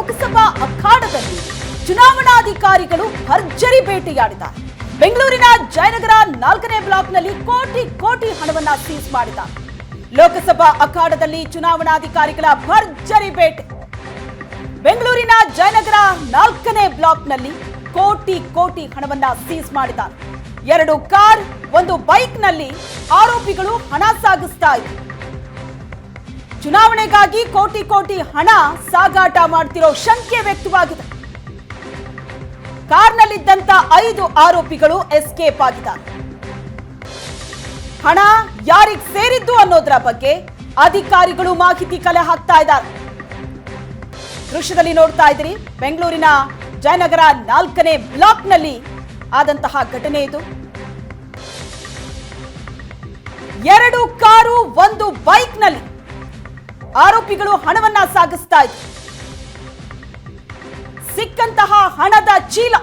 ಲೋಕಸಭಾ ಅಖಾಡದಲ್ಲಿ ಚುನಾವಣಾಧಿಕಾರಿಗಳು ಭರ್ಜರಿ ಭೇಟಿಯಾಡಿದ್ದಾರೆ. ಬೆಂಗಳೂರಿನ ಜಯನಗರ ನಾಲ್ಕನೇ ಬ್ಲಾಕ್ನಲ್ಲಿ ಕೋಟಿ ಕೋಟಿ ಹಣವನ್ನ ಸೀಸ್ ಮಾಡಿದ್ದಾರೆ. ಲೋಕಸಭಾ ಅಖಾಡದಲ್ಲಿ ಚುನಾವಣಾಧಿಕಾರಿಗಳ ಭರ್ಜರಿ ಭೇಟಿ. ಬೆಂಗಳೂರಿನ ಜಯನಗರ ನಾಲ್ಕನೇ ಬ್ಲಾಕ್ನಲ್ಲಿ ಕೋಟಿ ಕೋಟಿ ಹಣವನ್ನ ಸೀಸ್ ಮಾಡಿದ್ದಾರೆ. ಎರಡು ಕಾರ್, ಒಂದು ಬೈಕ್ನಲ್ಲಿ ಆರೋಪಿಗಳು ಹಣ ಸಾಗಿಸ್ತಾ ಇದ್ರು ಚುನಾವಣೆಗಾಗಿ ಕೋಟಿ ಕೋಟಿ ಹಣ ಸಾಗಾಟ ಮಾಡ್ತಿರೋ ಶಂಕೆ ವ್ಯಕ್ತವಾಗಿದೆ. ಕಾರ್ನಲ್ಲಿದ್ದಂತ ಐದು ಆರೋಪಿಗಳು ಎಸ್ಕೇಪ್ ಆಗಿದ್ದಾರೆ. ಹಣ ಯಾರಿಗೆ ಸೇರಿದ್ದು ಅನ್ನೋದರ ಬಗ್ಗೆ ಅಧಿಕಾರಿಗಳು ಮಾಹಿತಿ ಕಲೆ ಹಾಕ್ತಾ ಇದ್ದಾರೆ. ದೃಶ್ಯದಲ್ಲಿ ನೋಡ್ತಾ ಇದ್ದೀರಿ, ಬೆಂಗಳೂರಿನ ಜಯನಗರ ನಾಲ್ಕನೇ ಬ್ಲಾಕ್ನಲ್ಲಿ ಆದಂತಹ ಘಟನೆ ಇದು. ಎರಡು ಕಾರು, ಒಂದು ಬೈಕ್ನಲ್ಲಿ ಆರೋಪಿಗಳು ಹಣವನ್ನ ಸಾಗಿಸ್ತಾ ಇದ್ರು ಸಿಕ್ಕಂತಹ ಹಣದ ಚೀಲ.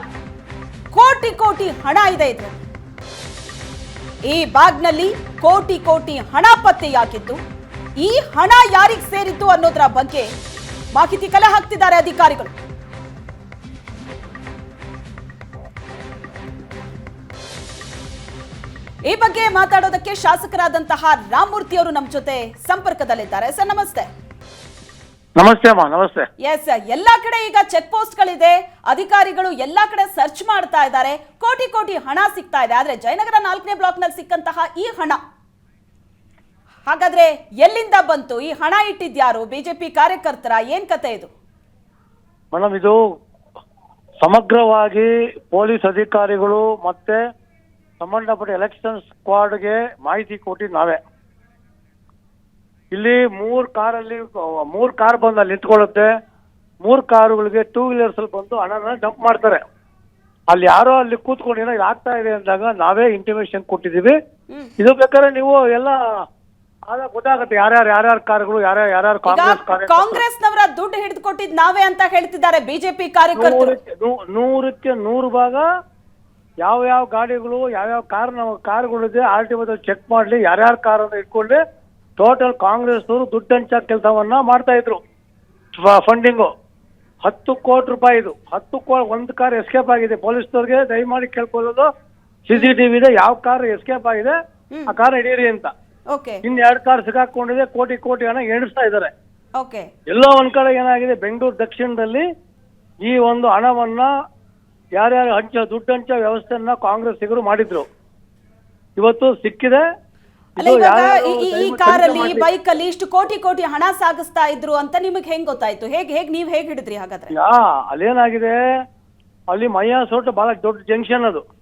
ಕೋಟಿ ಕೋಟಿ ಹಣ ಇದೆ ಇದು ಈ ಬ್ಯಾಗ್ನಲ್ಲಿ ಕೋಟಿ ಕೋಟಿ ಹಣ ಪತ್ತೆಯಾಗಿದ್ದು, ಈ ಹಣ ಯಾರಿಗೆ ಸೇರಿತ್ತು ಅನ್ನೋದರ ಬಗ್ಗೆ ಮಾಹಿತಿ ಕಲೆ ಹಾಕ್ತಿದ್ದಾರೆ ಅಧಿಕಾರಿಗಳು. ಈ ಬಗ್ಗೆ ಮಾತಾಡೋದಕ್ಕೆ ಶಾಸಕರಾದಂತಹ ರಾಮಮೂರ್ತಿ ಅವರು ನಮ್ಮ ಜೊತೆ ಸಂಪರ್ಕದಲ್ಲಿದ್ದಾರೆ. ಸರ್ ನಮಸ್ತೆ. ನಮಸ್ತೆ ಅಮ್ಮ ನಮಸ್ತೆ. ಎಸ್ ಎಲ್ಲಾ ಕಡೆ ಈಗ ಚೆಕ್ ಪೋಸ್ಟ್ ಗಳಿದೆ ಅಧಿಕಾರಿಗಳು ಎಲ್ಲಾ ಕಡೆ ಸರ್ಚ್ ಮಾಡ್ತಾ ಇದ್ದಾರೆ. ಕೋಟಿ ಕೋಟಿ ಹಣ ಸಿಗ್ತಾ ಇದೆ. ಆದ್ರೆ ಜಯನಗರ ನಾಲ್ಕನೇ ಬ್ಲಾಕ್ನಲ್ಲಿ ಸಿಕ್ಕಂತಹ ಈ ಹಣ ಹಾಗಾದ್ರೆ ಎಲ್ಲಿಂದ ಬಂತು? ಈ ಹಣ ಇಟ್ಟಿದ್ಯಾರು? ಬಿಜೆಪಿ ಕಾರ್ಯಕರ್ತರ ಏನ್ ಕತೆ ಇದು? ಮೇಡಮ್ ಇದು ಸಮಗ್ರವಾಗಿ ಪೊಲೀಸ್ ಅಧಿಕಾರಿಗಳು ಮತ್ತೆ ಸಂಬಂಧಪಟ್ಟ ಎಲೆಕ್ಷನ್ ಸ್ಕ್ವಾಡ್ಗೆ ಮಾಹಿತಿ ಕೊಟ್ಟಿದ್ದು ನಾವೇ. ಇಲ್ಲಿ ಮೂರ್ ಕಾರಲ್ಲಿ ಮೂರ್ ಕಾರ್ ಬಂದು ಅಲ್ಲಿ ನಿಂತ್ಕೊಳ್ಳುತ್ತೆ. ಮೂರ್ ಕಾರುಗಳಿಗೆ ಟೂ ವೀಲರ್ಸ್ ಅಲ್ಲಿ ಬಂದು ಹಣನ ಡಂಪ್ ಮಾಡ್ತಾರೆ. ಅಲ್ಲಿ ಯಾರೋ ಅಲ್ಲಿ ಕೂತ್ಕೊಂಡು ಏನೋ ಆಗ್ತಾ ಇದೆ ಅಂದಾಗ ನಾವೇ ಇಂಟಿಮೇಶನ್ ಕೊಟ್ಟಿದ್ದೀವಿ. ಇದು ಬೇಕಾದ್ರೆ ನೀವು ಎಲ್ಲ ಗೊತ್ತಾಗುತ್ತೆ ಯಾರ್ಯಾರು ಯಾರ್ಯಾರ ಕಾರ್ಗಳು ಯಾರ್ಯಾರು ಯಾರ್ಯಾರು ಕಾಂಗ್ರೆಸ್ ಕಾಂಗ್ರೆಸ್ನವರ ದುಡ್ಡು ಹಿಡಿದು ಕೊಟ್ಟಿದ್ ನಾವೇ ಅಂತ ಹೇಳ್ತಿದ್ದಾರೆ ಬಿಜೆಪಿ ಕಾರ್ಯಕರ್ತರು. ನೂರಕ್ಕೆ ನೂರು ಭಾಗ ಯಾವ ಯಾವ ಗಾಡಿಗಳು ಯಾವ್ಯಾವ ಕಾರ್ ನಾವು ಕಾರ್ಗಳಿದೆ ಆರ್ ಟಿ ಚೆಕ್ ಮಾಡ್ಲಿ ಯಾರ್ಯಾರ ಕಾರ್ ಅಂತ ಇಟ್ಕೊಳ್ಳಿ ಟೋಟಲ್ ಕಾಂಗ್ರೆಸ್ನವರು ದುಡ್ಡು ಹಂಚ ಕೆಲಸವನ್ನ ಮಾಡ್ತಾ ಇದ್ರು. ಫಂಡಿಂಗು ಹತ್ತು ಕೋಟಿ ರೂಪಾಯಿ ಇದು. ಹತ್ತು ಕೋ ಒಂದು ಕಾರ್ ಎಸ್ಕೇಪ್ ಆಗಿದೆ. ಪೊಲೀಸ್ನವ್ರಿಗೆ ದಯಮಾಡಿ ಕೇಳ್ಕೊಳ್ಳೋದು. ಸಿ ಸಿ ಟಿ ಇದೆ ಯಾವ ಕಾರ್ ಎಸ್ಕೇಪ್ ಆಗಿದೆ ಆ ಕಾರ್ ಹಿಡೀರಿ ಅಂತ. ಓಕೆ. ಇನ್ ಎರಡು ಕಾರ್ ಸಿಗಾಕೊಂಡಿದೆ ಕೋಟಿ ಕೋಟಿ ಹಣ ಎಣಿಸ್ತಾ ಇದ್ದಾರೆ ಎಲ್ಲೋ ಒಂದ್ ಕಡೆ ಏನಾಗಿದೆ ಬೆಂಗಳೂರು ದಕ್ಷಿಣದಲ್ಲಿ ಈ ಒಂದು ಹಣವನ್ನ ಯಾರ್ಯಾರು ಹಂಚ ದುಡ್ಡು ಹಂಚೋ ವ್ಯವಸ್ಥೆಯನ್ನ ಕಾಂಗ್ರೆಸ್ಸಿಗರು ಮಾಡಿದ್ರು. ಇವತ್ತು ಸಿಕ್ಕಿದೆ. ಅಲ್ಲ ಇವಾಗ ಈ- ಈ- ಈ ಕಾರಲ್ಲಿ ಈ ಬೈಕ್ ಅಲ್ಲಿ ಇಷ್ಟು ಕೋಟಿ ಕೋಟಿ ಹಣ ಸಾಗಿಸ್ತಾ ಇದ್ರು ಅಂತ ನಿಮಗೆ ಹೆಂಗ್ ಗೊತ್ತಾಯ್ತು? ಹೇಗ್ ಹೇಗ್ ನೀವ್ ಹೇಗ್ ಹಿಡಿದ್ರಿ ಹಾಗಾದ್ರೆ? ಯಾ ಅಲ್ಲೇನಾಗಿದೆ? ಅಲ್ಲಿ ಮಯ್ಯ ಸೋಟು ಬಹಳ ದೊಡ್ಡ ಜಂಕ್ಷನ್ ಅದು.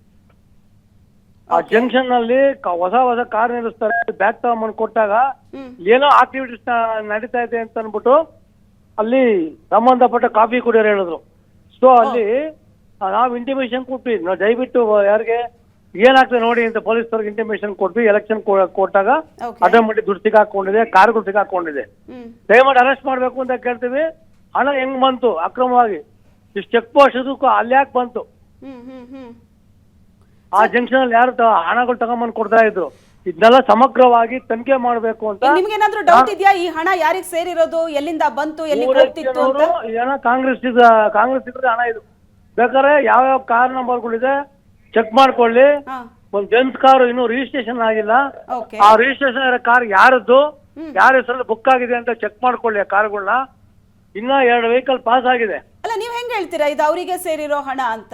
ಆ ಜಂಕ್ಷನ್ನಲ್ಲಿ ಕ- ಹೊಸ ಹೊಸ ಕಾರ್ ನಿಲ್ಲಿಸ್ತಾರೆ. ಬ್ಯಾಕ್ ತಗೊಂಬಂದು ಕೊಟ್ಟಾಗ ಹ್ಮ್. ಏನೋ ಆಕ್ಟಿವಿಟೀಸ್ ನಡೀತಾ ಇದೆ ಅಂತ ಅನ್ಬಿಟ್ಟು ಅಲ್ಲಿ ಸಂಬಂಧಪಟ್ಟ ಕಾಫಿ ಕುಡಿಯೋರು ಹೇಳಿದ್ರು. ಸೊ ಅಲ್ಲಿ ಆ, ನಾವು ಇಂಟಿಮೇಷನ್ ಕೊಟ್ವಿ. ನಾವು ದಯವಿಟ್ಟು ಯಾರಿಗೆ ಏನಾಗ್ತದೆ ನೋಡಿ ಅಂತ ಪೊಲೀಸ್ ಪೊಲೀಸರಿಗೆ ಇಂಟಿಮೇಷನ್ ಕೊಟ್ವಿ ಎಲೆಕ್ಷನ್ ಕೊಟ್ಟಾಗ. ಆಟೋಮೆಟಿಕ್ ದುಡ್ಡು ಸಿಗಾಕೊಂಡಿದೆ ಕಾರ್ಗಳು ಸಿಗಾಕೊಂಡಿದೆ ಹ್ಮ್. ದಯಮಾಡಿ ಅರೆಸ್ಟ್ ಮಾಡ್ಬೇಕು ಅಂತ ಕೇಳ್ತೀವಿ. ಹಣ ಹೆಂಗ್ ಬಂತು? ಅಕ್ರಮವಾಗಿ. ಇಷ್ಟು ಚೆಕ್ ಪೋಸ್ಟ್ ಇದಕ್ಕೂ ಅಲ್ಲಿ ಯಾಕೆ ಬಂತು? ಆ ಜಂಕ್ಷನ್ ಅಲ್ಲಿ ಯಾರು ಹಣಗಳು ತಗೊಂಬಂದು ಕೊಡ್ತಾ ಇದ್ರು. ಇದನ್ನೆಲ್ಲ ಸಮಗ್ರವಾಗಿ ತನಿಖೆ ಮಾಡ್ಬೇಕು ಅಂತ ನಿಮ್ಗೆ ನಿಮ್ಗೇನಾದ್ರೂ ಡೌಟ್ ಇದೆಯಾ? ಈ ಹಣ ಯಾರಿಗೆ ಸೇರಿರೋದು? ಎಲ್ಲಿಂದ ಬಂತು? ಎಲ್ಲಿ ಕಾಂಗ್ರೆಸ್ ಕಾಂಗ್ರೆಸ್ ಇದ್ರೆ ಹಣ ಇದು. ಬೇಕಾದ್ರೆ ಯಾವ್ಯಾವ ಕಾರ್ ನಂಬರ್ಗಳಿದೆ ಚೆಕ್ ಮಾಡ್ಕೊಳ್ಳಿ. ಹಾ. ಒಂದ್ ಜೆಂಟ್ಸ್ ಕಾರು ಇನ್ನು ರಿಜಿಸ್ಟ್ರೇಷನ್ ಆಗಿಲ್ಲ. ಓಕೆ ಆ ರಿಜಿಸ್ಟ್ರೇಷನ್ ಇರೋ ಕಾರ್ ಯಾರದ್ದು ಯಾರ ಹೆಸರಲ್ಲಿ ಬುಕ್ ಆಗಿದೆ ಅಂತ ಚೆಕ್ ಮಾಡ್ಕೊಳ್ಳಿ ಆ ಕಾರ್ಗಳನ್ನ ಇನ್ನ ಎರಡು ವೆಹಿಕಲ್ ಪಾಸ್ ಆಗಿದೆ. ಅಲ್ಲ ನೀವ್ ಹೆಂಗ್ ಹೇಳ್ತೀರಾ? ಇದು ಅವರಿಗೆ ಸೇರಿರೋ ಹಣ ಅಂತ?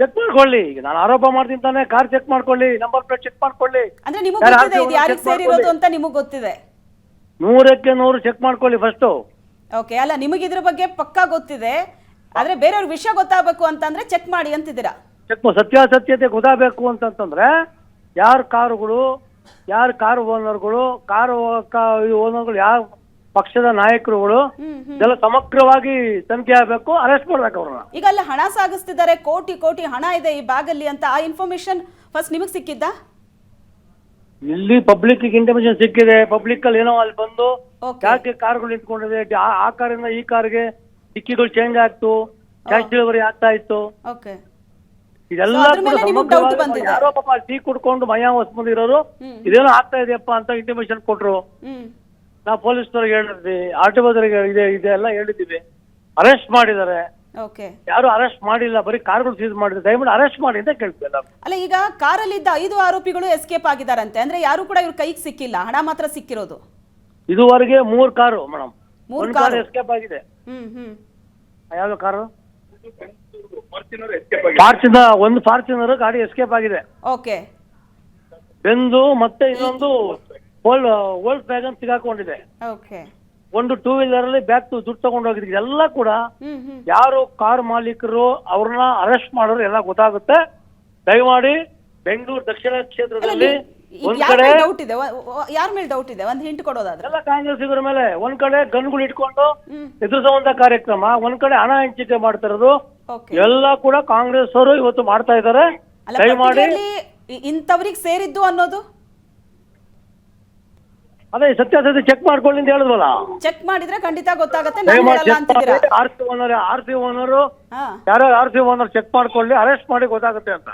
ಚೆಕ್ ಮಾಡ್ಕೊಳ್ಳಿ. ಈಗ ನಾನು ಆರೋಪ ಮಾಡ್ತೀನಿ ತಾನೆ ಕಾರ್ ಚೆಕ್ ಮಾಡ್ಕೊಳ್ಳಿ ನಂಬರ್ ಪ್ಲೇಟ್ ಚೆಕ್ ಮಾಡ್ಕೊಳ್ಳಿ. ಅಂದ್ರೆ ನಿಮಗೆ ಯಾರು ಗೊತ್ತಿದೆ ಇದು ಯಾರಿಗೆ ಸೇರಿರೋದು ಮಾಡ್ಕೊಳ್ಳಿ. ಅಂತ ನಿಮಗೆ ಗೊತ್ತಿದೆ? ನೂರಕ್ಕೆ ನೂರು ಚೆಕ್ ಮಾಡ್ಕೊಳ್ಳಿ ಫಸ್ಟ್ ಓಕೆ ಅಲ್ಲ ನಿಮಗೆ ಇದ್ರ ಬಗ್ಗೆ ಪಕ್ಕಾ ಗೊತ್ತಿದೆ. ಆದ್ರೆ ಬೇರೆಯವ್ರ ವಿಷಯ ಗೊತ್ತಾಗಬೇಕು ಅಂತಂದ್ರೆ ಚೆಕ್ ಮಾಡಿ ಅಂತಿದ್ದೀರಾ? ಚೆಕ್ ಸತ್ಯಾಸತ್ಯತೆ ಗೊತ್ತಾಗಬೇಕು ಅಂತಂತಂದ್ರೆ ಯಾರ ಕಾರುಗಳು ಯಾರ ಕಾರು ಓನರ್ಗಳು ಕಾರು ಓನರ್ಗಳು ಯಾವ ಪಕ್ಷದ ನಾಯಕರುಗಳು ಇದೆಲ್ಲ ಸಮಗ್ರವಾಗಿ ತನಿಖೆ ಆಗಬೇಕು ಅರೆಸ್ಟ್ ಮಾಡ್ಬೇಕು ಅವ್ರನ್ನ. ಈಗ ಅಲ್ಲಿ ಹಣ ಸಾಗಿಸ್ತಿದ್ದಾರೆ ಕೋಟಿ ಕೋಟಿ ಹಣ ಇದೆ ಈ ಬ್ಯಾಗ್ ಅಲ್ಲಿ ಅಂತ ಆ ಇನ್ಫಾರ್ಮೇಶನ್ ಫಸ್ಟ್ ನಿಮಗ್ ಸಿಕ್ಕಿದ್ದ? ಇಲ್ಲಿ ಪಬ್ಲಿಕ್ ಇಂಟಿಮೇಷನ್ ಸಿಕ್ಕಿದೆ ಪಬ್ಲಿಕ್ ಅಲ್ಲಿ ಏನೋ ಅಲ್ಲಿ ಬಂದು ಯಾಕೆ ಕಾರ್ಗಳು ನಿಂತ್ಕೊಂಡಿದೆ ಆ- ಆ ಕಾರಿಂದ ಈ ಕಾರ್ಗೆ ಡಿಕ್ಕಿಗಳು ಚೇಂಜ್ ಆಗ್ತು ಕ್ಯಾಶ್ ಡೆಲಿವರಿ ಆಗ್ತಾ ಇತ್ತು. ಓಕೆ ಇದೆಲ್ಲ? ಯಾರೋ ಪಾಪ ಟೀ ಕುಡ್ಕೊಂಡು ಮಯ ಹೊಸ್ಬಂದಿರೋರು ಇರೋರು ಇದೇನೋ ಆಗ್ತಾ ಇದೆಯಪ್ಪ ಅಂತ ಇಂಟಿಮೇಷನ್ ಕೊಟ್ರು. ನಾವು ಪೊಲೀಸ್ನವ್ರಿಗೆ ಹೇಳಿದ್ವಿ ಆರ್ ಟಿ ಇದೆ ಇದೆ ಇದೆಲ್ಲ ಹೇಳಿದ್ದೀವಿ. ಅರೆಸ್ಟ್ ಮಾಡಿದ್ದಾರೆ. ಯಾರು ಅರೆಸ್ಟ್ ಮಾಡಿಲ್ಲ ಬರೀ ಕಾರ್ಗಳು ಸೀಸ್ ಮಾಡಿದ್ರೆ. ದಯಮಾಡಿ ಅರೆಸ್ಟ್ ಮಾಡಿ ಅಂತ ಕೇಳ್ತಿಲ್ಲ ಅಲ್ಲ ಈಗ ಕಾರಲ್ಲಿದ್ದ ಐದು ಆರೋಪಿಗಳು ಎಸ್ಕೇಪ್ ಆಗಿದಾರಂತೆ ಅಂದ್ರೆ ಯಾರು ಕೂಡ ಇವ್ರ ಕೈಗೆ ಸಿಕ್ಕಿಲ್ಲ. ಹಣ ಮಾತ್ರ ಸಿಕ್ಕಿರೋದು. ಇದುವರೆಗೆ ಮೂರ್ ಕಾರು ಮೇಡಮ್ ಮೂರ್ ಕಾರು? ಎಸ್ಕೇಪ್ ಆಗಿದೆ. ಹ್ಮ್ ಹ್ಮ್. ಯಾವ್ದು ಕಾರು? ಫಾರ್ಚುನರ್ ಒಂದು ಫಾರ್ಚುನರ್ ಗಾಡಿ ಎಸ್ಕೇಪ್ ಆಗಿದೆ. ಓಕೆ. ಬೆಂದು ಮತ್ತೆ ಇನ್ನೊಂದು ಓಲ್ಡ್ ಓಲ್ಡ್ ವ್ಯಾಗನ್ ಸಿಗಾಕೊಂಡಿದೆ. ಓಕೆ. ಒಂದು ಟೂ ವೀಲರ್ ಅಲ್ಲಿ ಬ್ಯಾಗ್ ದುಡ್ಡು ತಗೊಂಡು ಹೋಗಿದ್ರು ಎಲ್ಲ ಕೂಡ ಹ್ಮ್ ಹ್ಮ್. ಯಾರು ಕಾರ್ ಮಾಲೀಕರು ಅವ್ರನ್ನ ಅರೆಸ್ಟ್ ಮಾಡೋರು ಎಲ್ಲ ಗೊತ್ತಾಗುತ್ತೆ. ದಯಮಾಡಿ ಬೆಂಗಳೂರು ದಕ್ಷಿಣ ಕ್ಷೇತ್ರದಲ್ಲಿ ಡೌಟ್ ಇದೆ? ಯಾರ ಮೇಲೆ ಡೌಟ್ ಇದೆ? ಒಂದು ಹಿಂಟ್ ಕೊಡೋದಾದ್ರೆ. ಎಲ್ಲ ಕಾಂಗ್ರೆಸ್ಸಿಗರ ಮೇಲೆ ಒಂದ್ ಕಡೆ ಗನ್ಗಳು ಇಟ್ಕೊಂಡು ಎದುರಿಸುವಂತ ಕಾರ್ಯಕ್ರಮ ಒಂದ್ ಕಡೆ ಹಣ ಹಂಚಿಕೆ ಮಾಡ್ತಾ ಇರೋದು ಎಲ್ಲ ಕೂಡ ಕಾಂಗ್ರೆಸ್ ಅವರು ಇವತ್ತು ಮಾಡ್ತಾ ಇದ್ದಾರೆ. ದಯಮಾಡಿ ಇಂಥವ್ರಿಗೆ ಸೇರಿದ್ದು ಅನ್ನೋದು? ಅದೇ ಸತ್ಯಾಸತ್ಯ ಚೆಕ್ ಮಾಡ್ಕೊಳ್ಳಿ ಅಂತ ಹೇಳಿದ್ವಲ್ಲ. ಚೆಕ್ ಮಾಡಿದ್ರೆ ಖಂಡಿತ ಗೊತ್ತಾಗುತ್ತೆ. R C owner R C owner. ಹಾ. ಆರ್ ಸಿ ಓನರ್ ಚೆಕ್ ಮಾಡ್ಕೊಳ್ಳಿ ಅರೆಸ್ಟ್ ಮಾಡಿ ಗೊತ್ತಾಗುತ್ತೆ ಅಂತ.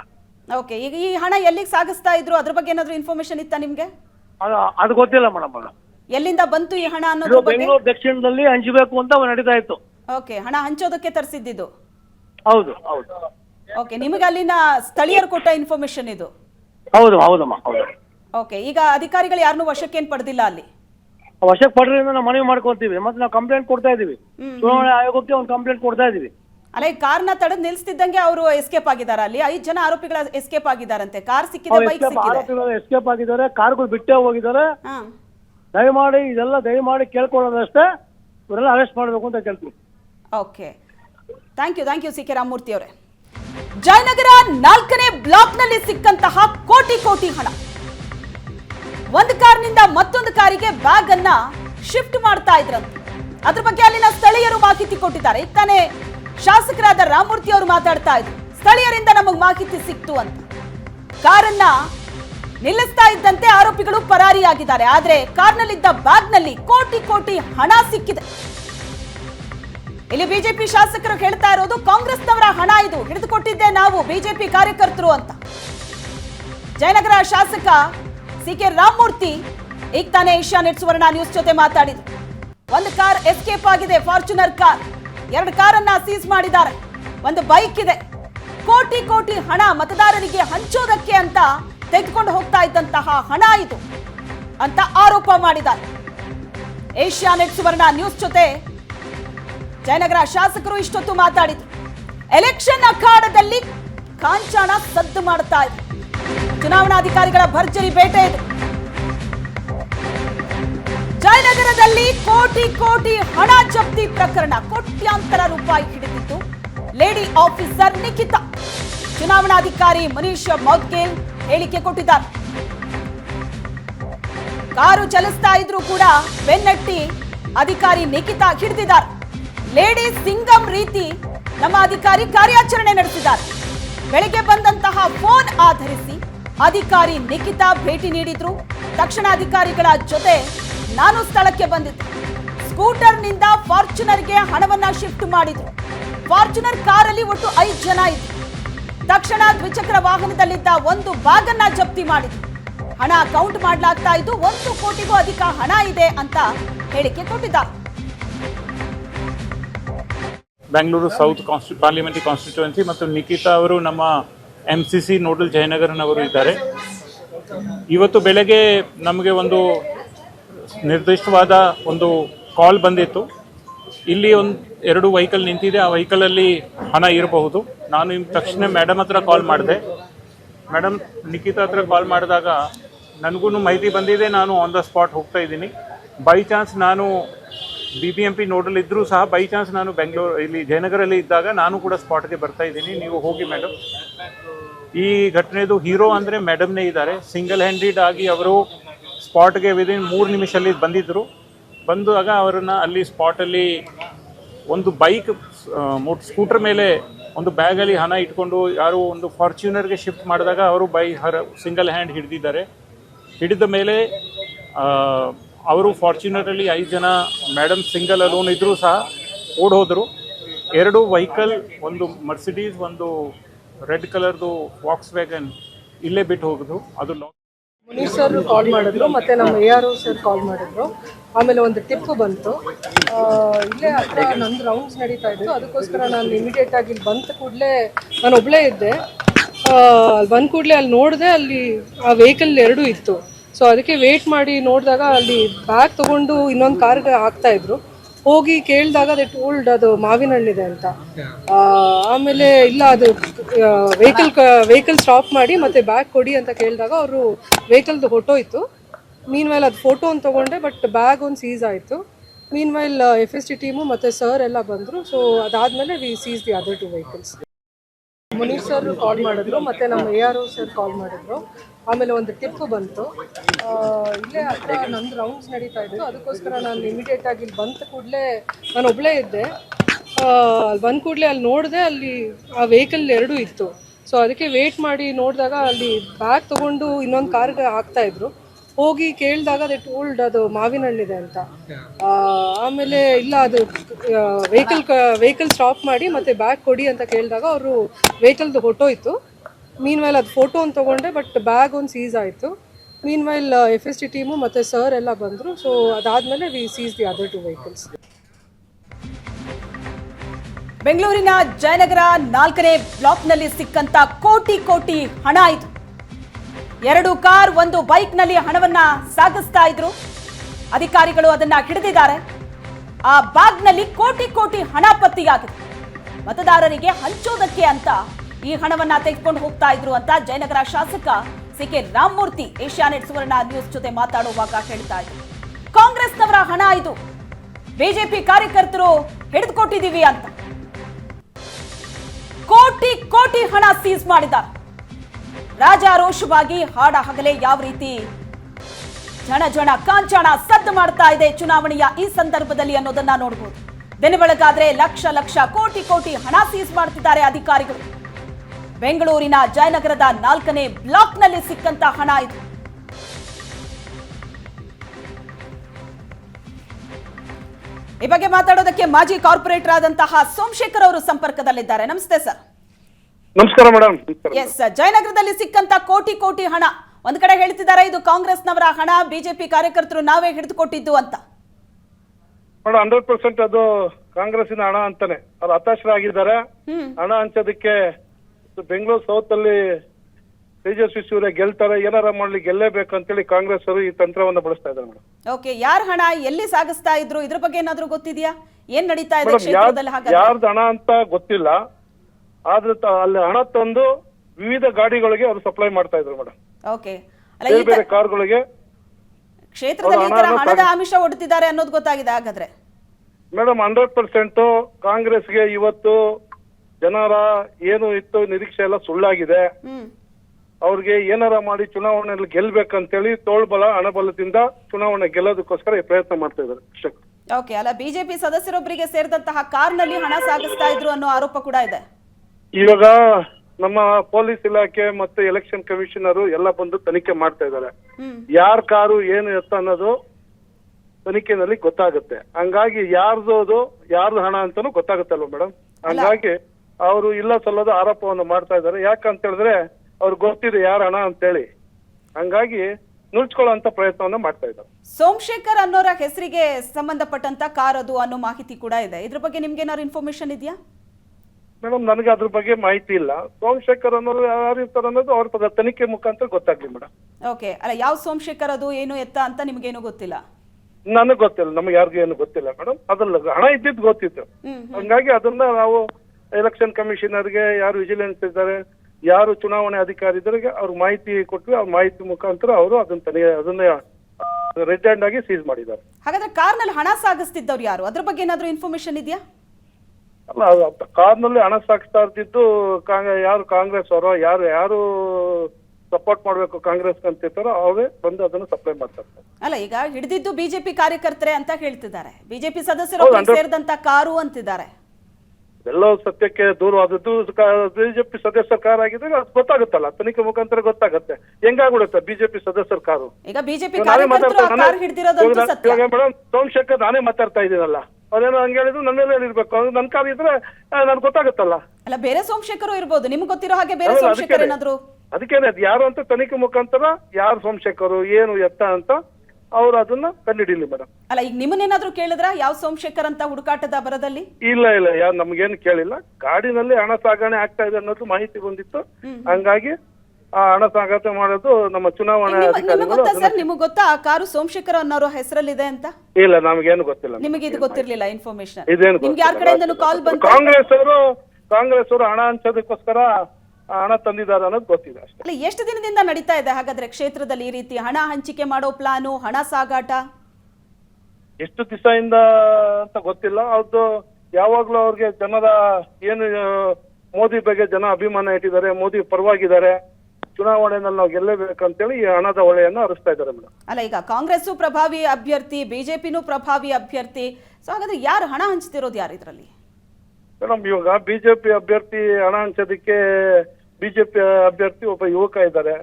ಓಕೆ ಈಗ ಈ ಹಣ ಎಲ್ಲಿಗೆ ಸಾಗಿಸ್ತಾ ಇದ್ರು? ಅದ್ರ ಬಗ್ಗೆ ಏನಾದ್ರು ಇನ್ಫಾರ್ಮೇಶನ್ ಇತ್ತಾ ನಿಮ್ಗೆ? ಅದು ಅದು ಗೊತ್ತಿಲ್ಲ ಮೇಡಮ್ ಅದು. ಎಲ್ಲಿಂದ ಬಂತು ಈ ಹಣ ಇದು ಬಗ್ಗೆ? ಬೆಂಗಳೂರು ದಕ್ಷಿಣದಲ್ಲಿ ಹಂಚಬೇಕು ಅಂತ ನಡೀತಾ ಇತ್ತು. ಓಕೆ ಹಣ ಹಂಚೋದಕ್ಕೆ ತರಿಸಿದ್ದು ಹೌದು ಹೌದು. ಓಕೆ ನಿಮಗೆ ಅಲ್ಲಿನ ಸ್ಥಳೀಯರು ಕೊಟ್ಟ ಇನ್ಫಾರ್ಮೇಶನ್ ಇದು? ಹೌದು ಹೌದಮ್ಮ ಹೌದು. ಓಕೆ ಈಗ ಅಧಿಕಾರಿಗಳು ಯಾರನ್ನೂ ಏನ್ ಪಡೆದಿಲ್ಲ ಅಲ್ಲಿ? ವಶಕ್ಕೆ ಪಡ್ರಿಂದ ನಾವು ಮನವಿ ಮಾಡ್ಕೊಂತೀವಿ. ಮತ್ತೆ ನಾವು ಕಂಪ್ಲೇಂಟ್ ಕೊಡ್ತಾ ಇದೀವಿ. ಚುನಾವಣಾ ಆಯೋಗಕ್ಕೆ ಒಂದು ಕಂಪ್ಲೇಂಟ್ ಕೊಡ್ತಾ ಇದೀವಿ. ಅಲ್ಲ ಈ ಕಾರ್ನ ತಡೆದು ನಿಲ್ಸ್ತಿದ್ದಂಗೆ ಅವರು ಎಸ್ಕೇಪ್ ಆಗಿದ್ದಾರೆ. ಅಲ್ಲಿ ಐದು ಜನ ಆರೋಪಿಗಳ ಎಸ್ಕೇಪ್ ಆಗಿದ್ದಾರಂತೆ. ಕಾರ್ ಸಿಕ್ಕಿದೆ ಬೈಕ್ ಎಸ್ಕೇಪ್ ಸಿಕ್ಕಿದೆ. ಆರೋಪಿಗಳು ಎಸ್ಕೇಪ್ ಆಗಿದ್ದಾರೆ ಕಾರ್ಗಳು ಬಿಟ್ಟೇ ಹೋಗಿದ್ದಾರೆ. ಹಾ. ದಯಮಾಡಿ ಇದೆಲ್ಲ ದಯಮಾಡಿ ಕೇಳ್ಕೊಳ್ಳೋದಷ್ಟೇ ಇವರೆಲ್ಲ ಅರೆಸ್ಟ್ ಮಾಡಬೇಕು ಅಂತ ಕೇಳ್ತೀವಿ okay thank you thank you C K Ramamurthy ಅವರೇ. ಜಯನಗರ ನಾಲ್ಕನೇ ಬ್ಲಾಕ್ನಲ್ಲಿ ಸಿಕ್ಕಂತಹ ಕೋಟಿ ಕೋಟಿ ಹಣ. ಒಂದು ಕಾರಿನಿಂದ ಮತ್ತೊಂದು ಕಾರಿಗೆ ಬ್ಯಾಗ್ ಅನ್ನ ಶಿಫ್ಟ್ ಮಾಡ್ತಾ ಇದ್ರಂತೆ. ಅದ್ರ ಬಗ್ಗೆ ಅಲ್ಲಿನ ಸ್ಥಳೀಯರು ಮಾಹಿತಿ ಕೊಟ್ಟಿದ್ದಾರೆ. ಇತ್ತಾನೆ ತಾನೇ ಶಾಸಕರಾದ ರಾಮಮೂರ್ತಿ ಅವರು ಮಾತಾಡ್ತಾ ಇದ್ರು. ಸ್ಥಳೀಯರಿಂದ ನಮಗೆ ಮಾಹಿತಿ ಸಿಕ್ತು ಅಂತ. ಕಾರನ್ನ ನಿಲ್ಲಿಸ್ತಾ ಇದ್ದಂತೆ ಆರೋಪಿಗಳು ಪರಾರಿಯಾಗಿದ್ದಾರೆ. ಆದ್ರೆ ಕಾರ್ನಲ್ಲಿದ್ದ ಬ್ಯಾಗ್ನಲ್ಲಿ ಕೋಟಿ ಕೋಟಿ ಹಣ ಸಿಕ್ಕಿದೆ. ಇಲ್ಲಿ ಬಿಜೆಪಿ ಶಾಸಕರು ಹೇಳ್ತಾ ಇರೋದು ಕಾಂಗ್ರೆಸ್ನವರ ಹಣ ಇದು. ಹಿಡಿದುಕೊಟ್ಟಿದ್ದೆ ನಾವು ಬಿಜೆಪಿ ಕಾರ್ಯಕರ್ತರು ಅಂತ. ಜಯನಗರ ಶಾಸಕ ಸಿ ಕೆ ರಾಮಮೂರ್ತಿ ಈಗ ತಾನೇ ಏಷ್ಯಾನೆಟ್ ಸುವರ್ಣ ನ್ಯೂಸ್ ಜೊತೆ ಮಾತಾಡಿದ್ರು. ಒಂದು ಕಾರ್ ಎಸ್ಕೇಪ್ ಆಗಿದೆ. Fortuner car. ಎರಡು ಕಾರನ್ನ ಸೀಸ್ ಮಾಡಿದ್ದಾರೆ. ಒಂದು ಬೈಕ್ ಇದೆ. ಕೋಟಿ ಕೋಟಿ ಹಣ ಮತದಾರರಿಗೆ ಹಂಚೋದಕ್ಕೆ ಅಂತ ತೆಗೆದುಕೊಂಡು ಹೋಗ್ತಾ ಇದ್ದಂತಹ ಹಣ ಇದು ಅಂತ ಆರೋಪ ಮಾಡಿದ್ದಾರೆ. ಏಷ್ಯಾನೆಟ್ ಸುವರ್ಣ ನ್ಯೂಸ್ ಜೊತೆ ಜಯನಗರ ಶಾಸಕರು ಇಷ್ಟೊತ್ತು ಮಾತಾಡಿದ್ರು. ಎಲೆಕ್ಷನ್ ಅಖಾಡದಲ್ಲಿ ಕಾಂಚಾಣ ಸದ್ದು ಮಾಡ್ತಾ ಇದೆ ಚುನಾವಣಾಧಿಕಾರಿಗಳ ಭರ್ಜರಿ ಬೇಟೆ ಇದು. ಜಯನಗರದಲ್ಲಿ ಕೋಟಿ ಕೋಟಿ ಹಣ ಜಪ್ತಿ ಪ್ರಕರಣ ಕೋಟ್ಯಾಂತರ ರೂಪಾಯಿ ಹಿಡಿದಿತ್ತು. ಲೇಡಿ ಆಫೀಸರ್ ನಿಖಿತಾ, ಚುನಾವಣಾಧಿಕಾರಿ ಮನೀಶ್ ಮೌದ್ಗೇಲ್ ಹೇಳಿಕೆ ಕೊಟ್ಟಿದ್ದಾರೆ. ಕಾರು ಚಲಿಸ್ತಾ ಇದ್ರು ಕೂಡ ಬೆನ್ನಟ್ಟಿ ಅಧಿಕಾರಿ ನಿಖಿತಾ ಹಿಡಿದಿದ್ದಾರೆ. ಲೇಡಿ ಸಿಂಗಂ ರೀತಿ ನಮ್ಮ ಅಧಿಕಾರಿ ಕಾರ್ಯಾಚರಣೆ ನಡೆಸಿದ್ದಾರೆ. ಬೆಳಿಗ್ಗೆ ಬಂದಂತಹ ಫೋನ್ ಆಧರಿಸಿ ಅಧಿಕಾರಿ ನಿಖಿತಾ ಭೇಟಿ ನೀಡಿದ್ರು. ತಕ್ಷಣ ಅಧಿಕಾರಿಗಳ ಜೊತೆ ನಾನು ಸ್ಥಳಕ್ಕೆ ಬಂದಿದ್ದೆ. ಸ್ಕೂಟರ್ನಿಂದ ಫಾರ್ಚುನರ್ಗೆ ಹಣವನ್ನ ಶಿಫ್ಟ್ ಮಾಡಿದ್ರು. ಫಾರ್ಚುನರ್ ಕಾರಲ್ಲಿ ಒಟ್ಟು ಐದು ಜನ ಇದ್ರು. ತಕ್ಷಣ ದ್ವಿಚಕ್ರ ವಾಹನದಲ್ಲಿದ್ದ ಒಂದು ಬಾಗನ್ನ ಜಪ್ತಿ ಮಾಡಿದ್ರು. ಹಣ ಕೌಂಟ್ ಮಾಡಲಾಗ್ತಾ ಇದ್ದು ಒಂದು ಕೋಟಿಗೂ ಅಧಿಕ ಹಣ ಇದೆ ಅಂತ ಹೇಳಿಕೆ ಕೊಟ್ಟಿದ್ದಾರೆ. ಬೆಂಗಳೂರು ಸೌತ್ ಕಾನ್ಸ್ಟಿ, ಪಾರ್ಲಿಮೆಂಟರಿ ಕಾನ್ಸ್ಟಿಟ್ಯೂನ್ಸಿ ಮತ್ತು ನಿಖಿತಾ ಅವರು ನಮ್ಮ ಎಂ ಸಿ ಸಿ ನೋಡಲ್ ಜಯನಗರನವರು ಇದ್ದಾರೆ. ಇವತ್ತು ಬೆಳಗ್ಗೆ ನಮಗೆ ಒಂದು ನಿರ್ದಿಷ್ಟವಾದ ಒಂದು ಕಾಲ್ ಬಂದಿತ್ತು. ಇಲ್ಲಿ ಒಂದು ಎರಡು ವೆಹಿಕಲ್ ನಿಂತಿದೆ. ಆ ವೆಹಿಕಲಲ್ಲಿ ಹಣ ಇರಬಹುದು. ನಾನು ನಿಮ್ಮ ತಕ್ಷಣ ಮೇಡಮ್ ಹತ್ರ ಕಾಲ್ ಮಾಡಿದೆ. ಮೇಡಮ್ ನಿಖಿತಾ ಹತ್ರ ಕಾಲ್ ಮಾಡಿದಾಗ ನನಗೂ ಮಾಹಿತಿ ಬಂದಿದೆ. ನಾನು ಆನ್ ದ ಸ್ಪಾಟ್ ಹೋಗ್ತಾ ಇದ್ದೀನಿ. ಬೈ ಚಾನ್ಸ್ ನಾನು B B M P nodal ಇದ್ದರೂ ಸಹ ಬೈ ಚಾನ್ಸ್ ನಾನು ಬೆಂಗಳೂರು ಇಲ್ಲಿ ಜಯನಗರಲ್ಲಿ ಇದ್ದಾಗ ನಾನು ಕೂಡ ಸ್ಪಾಟ್ಗೆ ಬರ್ತಾ ಇದ್ದೀನಿ. ನೀವು ಹೋಗಿ ಮೇಡಮ್ ಈ ಘಟನೆದು ಹೀರೋ ಅಂದರೆ ಮೇಡಮ್ನೇ ಇದ್ದಾರೆ. ಸಿಂಗಲ್ ಹ್ಯಾಂಡೆಡ್ ಆಗಿ ಅವರು ಸ್ಪಾಟ್ಗೆ ವಿದಿನ್ ಮೂರು ನಿಮಿಷಲ್ಲಿ ಬಂದಿದ್ದರು ಬಂದಾಗ ಅವರನ್ನು ಅಲ್ಲಿ ಸ್ಪಾಟಲ್ಲಿ ಒಂದು ಬೈಕ್ ಮೋಟ್ ಸ್ಕೂಟರ್ ಮೇಲೆ ಒಂದು ಬ್ಯಾಗಲ್ಲಿ ಹಣ ಇಟ್ಕೊಂಡು ಯಾರು ಒಂದು ಫಾರ್ಚ್ಯೂನರ್ಗೆ ಶಿಫ್ಟ್ ಮಾಡಿದಾಗ ಅವರು ಬೈ ಹರ, ಸಿಂಗಲ್ ಹ್ಯಾಂಡ್ ಹಿಡಿದಿದ್ದಾರೆ. ಹಿಡಿದ ಮೇಲೆ ಅವರು ಫಾರ್ಚ್ಯೂನರಲ್ಲಿ ಐದು ಜನ ಮೇಡಮ್ ಸಿಂಗಲ್ ಅಲೋನ್ ಇದ್ದರೂ ಸಹ ಓಡೋದ್ರು. ಎರಡು ವೆಹಿಕಲ್ ಒಂದು ಮರ್ಸಿಡೀಸ್ ಒಂದು ರೆಡ್ ಕಲರ್ದು ವಾಕ್ಸ್ ವ್ಯಾಗನ್ ಇಲ್ಲೇ ಬಿಟ್ಟು ಹೋಗಿದ್ರು. ಅದು ಮುನೀರ್ ಸರ್ ಕಾಲ್ ಮಾಡಿದ್ರು, ಮತ್ತೆ ನಮ್ಮ ಎ ಆರ್ ಸರ್ ಕಾಲ್ ಮಾಡಿದ್ರು. ಆಮೇಲೆ ಒಂದು ಟಿಪ್ ಬಂತು. ಇಲ್ಲೇ ಹತ್ರ ನಂದು ರೌಂಡ್ಸ್ ನಡೀತಾ ಇತ್ತು ಅದಕ್ಕೋಸ್ಕರ ನಾನು ಇಮಿಡಿಯೇಟ್ ಆಗಿ ಇಲ್ಲಿ ಬಂದ ಕೂಡಲೇ ನಾನು ಒಬ್ಬಳೇ ಇದ್ದೆ. ಅಲ್ಲಿ ಬಂದ ಕೂಡಲೇ ಅಲ್ಲಿ ನೋಡಿದೆ ಅಲ್ಲಿ ಆ ವೆಹಿಕಲ್ ಎರಡೂ ಇತ್ತು. ಸೊ ಅದಕ್ಕೆ ವೇಟ್ ಮಾಡಿ ನೋಡಿದಾಗ ಅಲ್ಲಿ ಬ್ಯಾಗ್ ತಗೊಂಡು ಇನ್ನೊಂದು ಕಾರ್ಗೆ ಹಾಕ್ತಾ ಇದ್ರು. ಹೋಗಿ ಕೇಳಿದಾಗ ಅದೇ ಟೋಲ್ಡ್ ಅದು ಮಾವಿನ ಹಣ್ಣಿದೆ ಅಂತ ಆಮೇಲೆ ಇಲ್ಲ, ಅದು ವೆಹಿಕಲ್ ವೆಹಿಕಲ್ ಸ್ಟಾಪ್ ಮಾಡಿ ಮತ್ತೆ ಬ್ಯಾಗ್ ಕೊಡಿ ಅಂತ ಕೇಳಿದಾಗ ಅವರು ವೆಹಿಕಲ್ದು ಹೊಟ್ಟೋಯ್ತು ಮೀನ್ ವೈಲ್ ಅದು ಫೋಟೋ ಒಂದು ತಗೊಂಡೆ ಬಟ್ ಬ್ಯಾಗ್ ಒಂದು ಸೀಸ್ ಆಯಿತು. Meanwhile F S T team ಮತ್ತು ಸರ್ ಎಲ್ಲ ಬಂದರು. ಸೊ ಅದಾದಮೇಲೆ we seize the other two vehicles Munir sir call ಮಾಡಿದ್ರು, ಮತ್ತೆ ನಮ್ಮ ಎ ಆರ್ ಸರ್ ಕಾಲ್ ಮಾಡಿದ್ರು. ಆಮೇಲೆ ಒಂದು ಟಿಪ್ ಬಂತು. ಇಲ್ಲೇ ಹತ್ರ ನಂದು ರೌಂಡ್ಸ್ ನಡೀತಾ ಇತ್ತು. ಅದಕ್ಕೋಸ್ಕರ ನಾನು ಇಮಿಡಿಯೇಟ್ ಆಗಿ ಇಲ್ಲಿ ಬಂದ ಕೂಡಲೇ ನಾನು ಒಬ್ಬಳೇ ಇದ್ದೆ. ಅಲ್ಲಿ ಬಂದ ಕೂಡಲೇ ಅಲ್ಲಿ ನೋಡಿದೆ ಅಲ್ಲಿ ಆ ವೆಹಿಕಲ್ ಎರಡೂ ಇತ್ತು. ಸೊ ಅದಕ್ಕೆ ವೇಟ್ ಮಾಡಿ ನೋಡಿದಾಗ ಅಲ್ಲಿ ಬ್ಯಾಗ್ ತಗೊಂಡು ಇನ್ನೊಂದು ಕಾರ್ಗೆ ಹಾಕ್ತಾ ಇದ್ರು. ಹೋಗಿ ಕೇಳಿದಾಗ ಅದೇ ಓಲ್ಡ್ ಅದು ಮಾವಿನ ಹಣ್ಣಿದೆ ಅಂತ ಆಮೇಲೆ ಇಲ್ಲ, ಅದು ವೆಹಿಕಲ್ ವೆಹಿಕಲ್ ಸ್ಟಾಪ್ ಮಾಡಿ ಮತ್ತೆ ಬ್ಯಾಗ್ ಕೊಡಿ ಅಂತ ಕೇಳಿದಾಗ ಅವರು ವೆಹಿಕಲ್ದು ಇತ್ತು ಮೀನ್ ವೈಲ್ ಅದು ಫೋಟೋ ಒಂದು ತೊಗೊಂಡೆ ಬಟ್ ಬ್ಯಾಗ್ ಒಂದು ಸೀಸ್ ಆಯಿತು. Meanwhile F S T team ಮತ್ತು ಸರ್ ಎಲ್ಲ ಬಂದರು. ಸೊ ಅದಾದಮೇಲೆ we seize the other two vehicles ಬೆಂಗಳೂರಿನ ಜಯನಗರ ನಾಲ್ಕನೇ ಬ್ಲಾಕ್ನಲ್ಲಿ ಸಿಕ್ಕಂತ ಕೋಟಿ ಕೋಟಿ ಹಣ ಇದು ಎರಡು ಕಾರ್, ಒಂದು ಬೈಕ್ನಲ್ಲಿ ಹಣವನ್ನ ಸಾಗಿಸ್ತಾ ಇದ್ರು. ಅಧಿಕಾರಿಗಳು ಅದನ್ನ ಹಿಡಿದಿದ್ದಾರೆ. ಆ ಬ್ಯಾಗ್ನಲ್ಲಿ ಕೋಟಿ ಕೋಟಿ ಹಣ ಪತ್ತೆಯಾಗಿದೆ. ಮತದಾರರಿಗೆ ಹಂಚೋದಕ್ಕೆ ಅಂತ ಈ ಹಣವನ್ನ ತೆಗೆದುಕೊಂಡು ಹೋಗ್ತಾ ಇದ್ರು ಅಂತ ಜಯನಗರ ಶಾಸಕ C K Ramamurthy Asianet Suvarna news ಜೊತೆ ಮಾತಾಡುವಾಗ ಹೇಳ್ತಾ ಇದ್ರು. ಕಾಂಗ್ರೆಸ್ನವರ ಹಣ ಇದು. ಬಿಜೆಪಿ ಕಾರ್ಯಕರ್ತರು ಹಿಡಿದುಕೊಟ್ಟಿದ್ದೀವಿ ಅಂತ. ಕೋಟಿ ಕೋಟಿ ಹಣ ಸೀಸ್ ಮಾಡಿದ್ದಾರೆ. ರಾಜಾರೋಷವಾಗಿ ಹಾಡ ಹಗಲೇ ಯಾವ ರೀತಿ ಜನ ಜನ ಕಾಂಚಾಣ ಸದ್ದು ಮಾಡ್ತಾ ಇದೆ ಚುನಾವಣೆಯ ಈ ಸಂದರ್ಭದಲ್ಲಿ ಅನ್ನೋದನ್ನ ನೋಡಬಹುದು ದಿನ ಬೆಳಗಾದ್ರೆ ಲಕ್ಷ ಲಕ್ಷ ಕೋಟಿ ಕೋಟಿ ಹಣ ಸೀಸ್ ಮಾಡ್ತಿದ್ದಾರೆ ಅಧಿಕಾರಿಗಳು. ಬೆಂಗಳೂರಿನ ಜಯನಗರದ ನಾಲ್ಕನೇ ಬ್ಲಾಕ್ನಲ್ಲಿ ಸಿಕ್ಕಂತ ಹಣ ಇದು. ಈ ಬಗ್ಗೆ ಮಾತಾಡೋದಕ್ಕೆ ಮಾಜಿ ಕಾರ್ಪೊರೇಟರ್ ಆದಂತಹ ಸೋಮಶೇಖರ್ ಅವರು ಸಂಪರ್ಕದಲ್ಲಿದ್ದಾರೆ. ನಮಸ್ತೆ ಸರ್. ನಮಸ್ಕಾರ ಮೇಡಮ್ ಎಸ್ ಜಯನಗರದಲ್ಲಿ ಸಿಕ್ಕಂತ ಕೋಟಿ ಕೋಟಿ ಹಣ. ಒಂದ್ ಕಡೆ ಹೇಳ್ತಿದ್ದಾರೆ ಇದು ಕಾಂಗ್ರೆಸ್ನವರ ಹಣ ಬಿಜೆಪಿ ಕಾರ್ಯಕರ್ತರು ನಾವೇ ಹಿಡಿದುಕೊಟ್ಟಿದ್ದು ಅಂತ. ಮೇಡಮ್ ಹಂಡ್ರೆಡ್ ಪರ್ಸೆಂಟ್ ಅದು ಕಾಂಗ್ರೆಸ್ಸಿನ ಹಣ ಅಂತಾನೆ. ಅವ್ರು ಹತಾಶರಾಗಿದ್ದಾರೆ. ಆಗಿದ್ದಾರೆ ಹಣ ಹಂಚೋದಕ್ಕೆ ಬೆಂಗಳೂರು ಸೌತ್ ಅಲ್ಲಿ ತೇಜಸ್ವಿ ಸೂರ್ಯ ಗೆಲ್ತಾರೆ ಏನಾರ ಮಾಡ್ಲಿ ಗೆಲ್ಲೇಬೇಕು ಅಂತೇಳಿ ಕಾಂಗ್ರೆಸ್ ಅವರು ಈ ತಂತ್ರವನ್ನ ಬಳಸ್ತಾ ಇದ್ದಾರೆ ಮೇಡಮ್ ಓಕೆ ಯಾರ ಹಣ ಎಲ್ಲಿ ಸಾಗಿಸ್ತಾ ಇದ್ರು ಇದ್ರ ಬಗ್ಗೆ ಏನಾದ್ರೂ ಗೊತ್ತಿದ್ಯಾ? ಏನ್ ನಡೀತಾ ಇದೆ ಮೇಡಮ್ ಕ್ಷೇತ್ರದಲ್ಲಿ ಹಾಗಾದ್ರೆ? ಯಾರ್ದು ಹಣ ಅಂತ ಗೊತ್ತಿಲ್ಲ. ಆದ್ರೆ ತ- ಅಲ್ಲಿ ಹಣ ತಂದು ವಿವಿಧ ಗಾಡಿಗಳಿಗೆ ಅವರು ಸಪ್ಲೈ ಮಾಡ್ತಾ ಇದ್ರು ಮೇಡಮ್ ಓಕೆ ಅಲ್ಲ ಈ ಬೇರೆ ಬೇರೆ ತ- ಕಾರ್ಗಳಿಗೆ ಕ್ಷೇತ್ರದಲ್ಲಿ ಈ ತರ ಹಣದ ಆಮಿಷ ಒಡ್ತಿದ್ದಾರೆ ಅನ್ನೋದು ಗೊತ್ತಾಗಿದೆ ಹಾಗಾದ್ರೆ. ಮೇಡಮ್ ಹಂಡ್ರೆಡ್ ಪರ್ಸೆಂಟ್ ಕಾಂಗ್ರೆಸ್ಗೆ ಇವತ್ತು ಜನರ ಏನು ಇತ್ತು ನಿರೀಕ್ಷೆ ಎಲ್ಲ ಸುಳ್ಳಾಗಿದೆ. ಹ್ಮ್. ಅವ್ರಿಗೆ ಏನಾರ ಮಾಡಿ ಚುನಾವಣೆಯಲ್ಲಿ ಗೆಲ್ಬೇಕಂತೇಳಿ ತೋಳ್ಬಲ ಹಣಬಲದಿಂದ ಚುನಾವಣೆ ಗೆಲ್ಲೋದಕ್ಕೋಸ್ಕರ ಈ ಪ್ರಯತ್ನ ಮಾಡ್ತಾ ಇದ್ದಾರೆ. ಅಷ್ಟೇ. ಓಕೆ ಅಲ್ಲ ಬಿಜೆಪಿ ಸದಸ್ಯರೊಬ್ಬರಿಗೆ ಸೇರಿದಂತಹ ಕಾರ್ನಲ್ಲಿ ಹಣ ಸಾಗಿಸ್ತಾ ಇದ್ರು ಅನ್ನೋ ಆರೋಪ ಕೂಡ ಇದೆ. ಇವಾಗ ನಮ್ಮ ಪೊಲೀಸ್ ಇಲಾಖೆ ಮತ್ತೆ ಎಲೆಕ್ಷನ್ ಕಮಿಷನರ್ ಎಲ್ಲ ಬಂದು ತನಿಖೆ ಮಾಡ್ತಾ ಇದ್ದಾರೆ. ಯಾರ್ ಕಾರು ಏನು ಎತ್ತ ಅನ್ನೋದು ತನಿಖೆನಲ್ಲಿ ಗೊತ್ತಾಗುತ್ತೆ. ಹಂಗಾಗಿ ಯಾರ್ದು ಅದು ಯಾರ್ದು ಹಣ ಅಂತಾನು ಗೊತ್ತಾಗುತ್ತಲ್ವ ಮೇಡಮ್ ಹಂಗಾಗಿ ಅವರು ಇಲ್ಲ ಸಲ್ಲದ ಆರೋಪವನ್ನು ಮಾಡ್ತಾ ಇದ್ದಾರೆ. ಯಾಕಂತ ಹೇಳಿದ್ರೆ ಅವ್ರಿಗೆ ಗೊತ್ತಿದೆ ಯಾರ ಹಣ ಅಂತೇಳಿ. ಹಂಗಾಗಿ ನುಡ್ಚ್ಕೊಳ್ಳುವಂತ ಪ್ರಯತ್ನವನ್ನ ಮಾಡ್ತಾ ಇದ್ದಾರೆ. ಸೋಮಶೇಖರ್ ಅನ್ನೋರ ಹೆಸರಿಗೆ ಸಂಬಂಧಪಟ್ಟಂತ ಕಾರ್ ಅದು ಅನ್ನೋ ಮಾಹಿತಿ ಕೂಡ ಇದೆ. ಇದ್ರ ಬಗ್ಗೆ ನಿಮ್ಗೆ ಏನಾದ್ರು ಇನ್ಫಾರ್ಮೇಶನ್ ಇದೆಯಾ? ಮೇಡಮ್ ನನಗೆ ಅದ್ರ ಬಗ್ಗೆ ಮಾಹಿತಿ ಇಲ್ಲ. ಸೋಮಶೇಖರ್ ಅನ್ನೋರು ಯಾರು ಇರ್ತಾರೆ ಅನ್ನೋದು ಅವ್ರ ತನಿಖೆ ಮುಖಾಂತರ ಗೊತ್ತಾಗ್ಲಿ ಮೇಡಮ್. ಓಕೆ ಅಲ್ಲ ಯಾವ ಸೋಮಶೇಖರ್ ಅದು ಏನು ಎತ್ತ ಅಂತ ನಿಮ್ಗೇನು ಗೊತ್ತಿಲ್ಲ? ನನಗೆ ಗೊತ್ತಿಲ್ಲ ನಮ್ಗೆ ಯಾರಿಗೂ ಏನು ಗೊತ್ತಿಲ್ಲ ಮೇಡಮ್. ಅದ್ರಲ್ಲಿ ಹಣ ಇದ್ದಿದ್ದು ಗೊತ್ತಿತ್ತು. ಹಂಗಾಗಿ ಅದನ್ನ ನಾವು ಎಲೆಕ್ಷನ್ ಕಮಿಷನರ್ಗೆ ಯಾರು ವಿಜಿಲೆನ್ಸ್ ಇದ್ದಾರೆ ಯಾರು ಚುನಾವಣೆ ಅಧಿಕಾರಿ ಇದ್ದಾರೆ ಅವ್ರ ಮಾಹಿತಿ ಕೊಟ್ವಿ. ಅವ್ರ ಮಾಹಿತಿ ಮುಖಾಂತರ ಅವರು ಅದನ್ನ ತನಿಖೆ ಅದನ್ನ ರೆಡ್ ಹ್ಯಾಂಡ್ ಆಗಿ ಸೀಸ್ ಮಾಡಿದ್ದಾರೆ. ಹಾಗಾದ್ರೆ ಕಾರ್ನಲ್ಲಿ ಹಣ ಸಾಗಿಸ್ತಿದ್ದವ್ರು ಯಾರು? ಅದ್ರ ಬಗ್ಗೆ ಏನಾದ್ರು ಇನ್ಫಾರ್ಮೇಶನ್ ಇದೆಯಾ? ಅಲ್ಲ ಕಾರ್ನಲ್ಲಿ ಹಣ ಸಾಗಿಸ್ತಾ ಇರ್ತಿದ್ದು ಕಾಂಗ್- ಯಾರು ಕಾಂಗ್ರೆಸ್ ಅವರೋ ಯಾರು ಯಾರು ಸಪೋರ್ಟ್ ಮಾಡ್ಬೇಕು ಕಾಂಗ್ರೆಸ್ ಅಂತ ಅವೇ ಬಂದು ಅದನ್ನ ಸಪ್ಲೈ ಮಾಡ್ತಾರೆ. ಅಲ್ಲ ಈಗ ಹಿಡಿದಿದ್ದು ಬಿಜೆಪಿ ಕಾರ್ಯಕರ್ತರೆ ಅಂತ ಹೇಳ್ತಿದ್ದಾರೆ. ಬಿಜೆಪಿ ಸದಸ್ಯರು ಸೇರಿದಂತ ಕಾರು ಅಂತಿದ್ದಾರೆ. ಎಲ್ಲೋ ಸತ್ಯಕ್ಕೆ ದೂರವಾದದ್ದು ಬಿಜೆಪಿ ಸದಸ್ಯರ ಕಾರ್ ಆಗಿದ್ರೆ ಅದು ಗೊತ್ತಾಗುತ್ತಲ್ಲ ತನಿಖೆ ಮುಖಾಂತರ ಗೊತ್ತಾಗುತ್ತೆ. ಹೆಂಗಾಗ್ಬಿಡುತ್ತೆ ಬಿಜೆಪಿ ಸದಸ್ಯರ ಕಾರು? ಈಗ ಬಿಜೆಪಿ ಮೇಡಮ್ ಸೋಮಶೇಖರ್ ನಾನೇ ಮಾತಾಡ್ತಾ ಇದ್ದೀನಲ್ಲ. ಅದೇನೋ ಹಂಗೆ ಹೇಳಿದ್ರು ನನ್ನ ಮೇಲೆ ಹೇಳಿರ್ಬೇಕು. ಅದು ನನ್ನ ಕಾರ್ ಇದ್ರೆ ನನ್ಗೆ ಗೊತ್ತಾಗುತ್ತಲ್ಲ. ಅಲ್ಲ ಬೇರೆ ಸೋಮಶೇಖರು ಇರ್ಬೋದು. ನಿಮ್ಗೆ ಗೊತ್ತಿರೋ ಹಾಗೆ ಬೇರೆ ಸೋಮಶೇಖರ್ ಏನಾದ್ರು? ಅದಕ್ಕೇನೆ ಅದು ಯಾರು ಅಂತ ತನಿಖೆ ಮುಖಾಂತರ ಯಾರು ಸೋಮಶೇಖರು ಏನು ಎತ್ತ ಅಂತ ಅವ್ರು ಅದನ್ನ ಕಂಡುಹಿಡಿಲಿ ಮೇಡಮ್. ಅಲ್ಲ ಈಗ ನಿಮ್ಮನ್ನೇನಾದ್ರೂ ಕೇಳಿದ್ರ? ಯಾವ ಸೋಮಶೇಖರ್ ಅಂತ ಹುಡುಕಾಟದ ಬರದಲ್ಲಿ? ಇಲ್ಲ ಇಲ್ಲ ಯಾರು ನಮ್ಗೇನು ಕೇಳಿಲ್ಲ. ಕಾಡಿನಲ್ಲಿ ಹಣ ಸಾಗಣೆ ಆಗ್ತಾ ಇದೆ ಅನ್ನೋದು ಮಾಹಿತಿ ಬಂದಿತ್ತು. ಹಂಗಾಗಿ ಆ ಹಣ ಸಾಗಾಟ ಮಾಡೋದು ನಮ್ಮ ಚುನಾವಣಾ ನಿಮಗೆ ಅಧಿಕಾರಿಗಳು ಗೊತ್ತಾ ಅದನ್ನ- ಸರ್? ನಿಮಗೆ ಗೊತ್ತಾ ಆ ಕಾರು ಸೋಮಶೇಖರ್ ಅನ್ನೋರ ಹೆಸರಲ್ಲಿದೆ ಅಂತ? ಇಲ್ಲ ನಮಗೇನು ಗೊತ್ತಿಲ್ಲ ನಿಮಗೆ. ಇದು ಗೊತ್ತಿರ್ಲಿಲ್ಲ ಇನ್ಫಾರ್ಮೇಶನ್ ಇದೇನು ನಿಮ್ಗೆ ಯಾರ ಕಡೆಯಿಂದನೂ ಕಾಲ್ ಬಂತು? ಕಾಂಗ್ರೆಸ್ ಅವರು ಕಾಂಗ್ರೆಸ್ ಅವರು ಹಣ ಹಂಚೋದಕ್ಕೋಸ್ಕರ ಆ ಹಣ ತಂದಿದ್ದಾರೆ ಅನ್ನೋದು ಗೊತ್ತಿದೆ ಅಷ್ಟೇ. ಅಲ್ಲ ಎಷ್ಟು ದಿನದಿಂದ ನಡೀತಾ ಇದೆ ಹಾಗಾದ್ರೆ ಕ್ಷೇತ್ರದಲ್ಲಿ ಈ ರೀತಿ ಹಣ ಹಂಚಿಕೆ ಮಾಡೋ ಪ್ಲಾನು ಹಣ ಸಾಗಾಟ? ಎಷ್ಟು ದಿವಸದಿಂದ ಅಂತ ಗೊತ್ತಿಲ್ಲ. ಅವ್ರದ್ದು ಯಾವಾಗ್ಲೂ ಅವ್ರಿಗೆ ಜನರ ಏನು ಆ, ಮೋದಿ ಬಗ್ಗೆ ಜನ ಅಭಿಮಾನ ಇಟ್ಟಿದ್ದಾರೆ ಮೋದಿ ಪರವಾಗಿದ್ದಾರೆ. ಚುನಾವಣೆಯಲ್ಲಿ ನಾವು ಗೆಲ್ಲಬೇಕಂತೇಳಿ ಈ ಹಣದ ಹೊಳೆಯನ್ನು ಹರಿಸ್ತಾ ಇದ್ದಾರೆ ಮೇಡಮ್. ಅಲ್ಲ ಈಗ ಕಾಂಗ್ರೆಸ್ ಪ್ರಭಾವಿ ಅಭ್ಯರ್ಥಿ ಬಿಜೆಪಿನೂ ಪ್ರಭಾವಿ ಅಭ್ಯರ್ಥಿ ಸೊ ಹಾಗಾದ್ರೆ ಯಾರು ಹಣ ಹಂಚ್ತಿರೋದು ಯಾರು ಇದರಲ್ಲಿ? ಮೇಡಮ್ ಇವಾಗ ಬಿಜೆಪಿ ಅಭ್ಯರ್ಥಿ ಹಣ ಹಂಚೋದಕ್ಕೆ ಬಿಜೆಪಿ ಅಭ್ಯರ್ಥಿ ಒಬ್ಬ ಯುವಕ ಇದ್ದಾರೆ.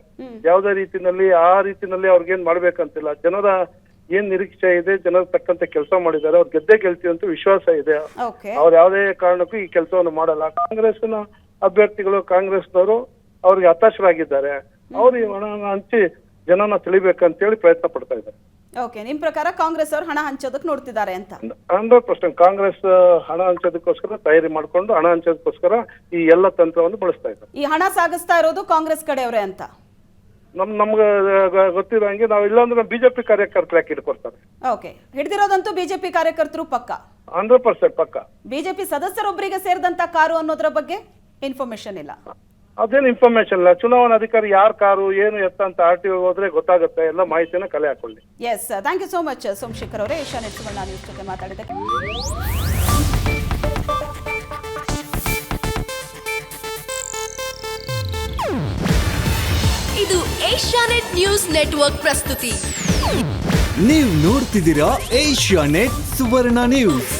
ಯಾವುದೇ ರೀತಿನಲ್ಲಿ ಆ ರೀತಿನಲ್ಲಿ ಅವ್ರಿಗೇನ್ ಮಾಡ್ಬೇಕಂತಿಲ್ಲ. ಜನರ ಏನ್ ನಿರೀಕ್ಷೆ ಇದೆ ಜನರ ತಕ್ಕಂತ ಕೆಲಸ ಮಾಡಿದ್ದಾರೆ ಅವ್ರು ಗೆದ್ದೇ ಗೆಲ್ತೀವಿ ಅಂತ ವಿಶ್ವಾಸ ಇದೆ. ಅವ್ರು ಯಾವುದೇ ಕಾರಣಕ್ಕೂ ಈ ಕೆಲಸವನ್ನು ಮಾಡಲ್ಲ. ಕಾಂಗ್ರೆಸ್ನ ಅಭ್ಯರ್ಥಿಗಳು ಕಾಂಗ್ರೆಸ್ನವರು ಅವ್ರಿಗೆ ಹತಾಶರಾಗಿದ್ದಾರೆ. ಅವ್ರು ಈ ಹಣನ ಹಂಚಿ ಜನನ ತಿಳಿಬೇಕಂತೇಳಿ ಪ್ರಯತ್ನ ಪಡ್ತಾ ಇದ್ದಾರೆ. ಓಕೆ ನಿಮ್ ಪ್ರಕಾರ ಕಾಂಗ್ರೆಸ್ ಅವರು ಹಣ ಹಂಚೋದಕ್ಕೆ ನೋಡ್ತಿದ್ದಾರೆ ಅಂತ? ಹಂಡ್ರೆಡ್ ಪರ್ಸೆಂಟ್ ಕಾಂಗ್ರೆಸ್ ಹಣ ಹಂಚೋದಕ್ಕೋಸ್ಕರ ತಯಾರಿ ಮಾಡ್ಕೊಂಡು ಹಣ ಹಂಚೋದಕ್ಕೋಸ್ಕರ ಈ ಎಲ್ಲ ತಂತ್ರವನ್ನು ಬಳಸ್ತಾ ಇದ್ದಾರೆ. ಈ ಹಣ ಸಾಗಿಸ್ತಾ ಇರೋದು ಕಾಂಗ್ರೆಸ್ ಕಡೆಯವರೇ ಅಂತ? ನಮ್ ನಮ್ಗೆ ಗೊತ್ತಿರೋ ಹಂಗೆ ನಾವು ಇಲ್ಲಾಂದ್ರೆ ಬಿಜೆಪಿ ಕಾರ್ಯಕರ್ತರು ಯಾಕೆ ಇಟ್ಕೊಡ್ತಾರೆ ಓಕೆ ಹಿಡಿದಿರೋದಂತೂ ಬಿಜೆಪಿ ಕಾರ್ಯಕರ್ತರು ಪಕ್ಕ? ಹಂಡ್ರೆಡ್ ಪರ್ಸೆಂಟ್ ಪಕ್ಕ. ಬಿಜೆಪಿ ಸದಸ್ಯರೊಬ್ಬರಿಗೆ ಸೇರಿದಂತ ಕಾರು ಅನ್ನೋದ್ರ ಬಗ್ಗೆ ಇನ್ಫಾರ್ಮೇಶನ್ ಇಲ್ಲ. ಅದೇನು ಇನ್ಫಾರ್ಮೇಶನ್ ಇಲ್ಲ. ಚುನಾವಣಾ ಅಧಿಕಾರಿ ಯಾರ ಕಾರು ಏನು ಎತ್ತ ಅಂತ ಆರ್ ಟಿ ಹೋದ್ರೆ ಗೊತ್ತಾಗುತ್ತೆ. ಎಲ್ಲ ಮಾಹಿತಿನ ಕಲೆ ಹಾಕೊಳ್ಳಿ. Yes thank you so much Somashekar ಅವರೇ. ಏಷ್ಯಾನೆಟ್ ಸುವರ್ಣ ನ್ಯೂಸ್ ಜೊತೆ ಮಾತಾಡಿದ್ದಕ್ಕೆ. ಇದು ಏಷ್ಯಾನೆಟ್ ನ್ಯೂಸ್ ನೆಟ್ವರ್ಕ್ ಪ್ರಸ್ತುತಿ. ನೀವು ನೋಡ್ತಿದ್ದೀರಾ ಏಷ್ಯಾ ನೆಟ್ ಸುವರ್ಣ ನ್ಯೂಸ್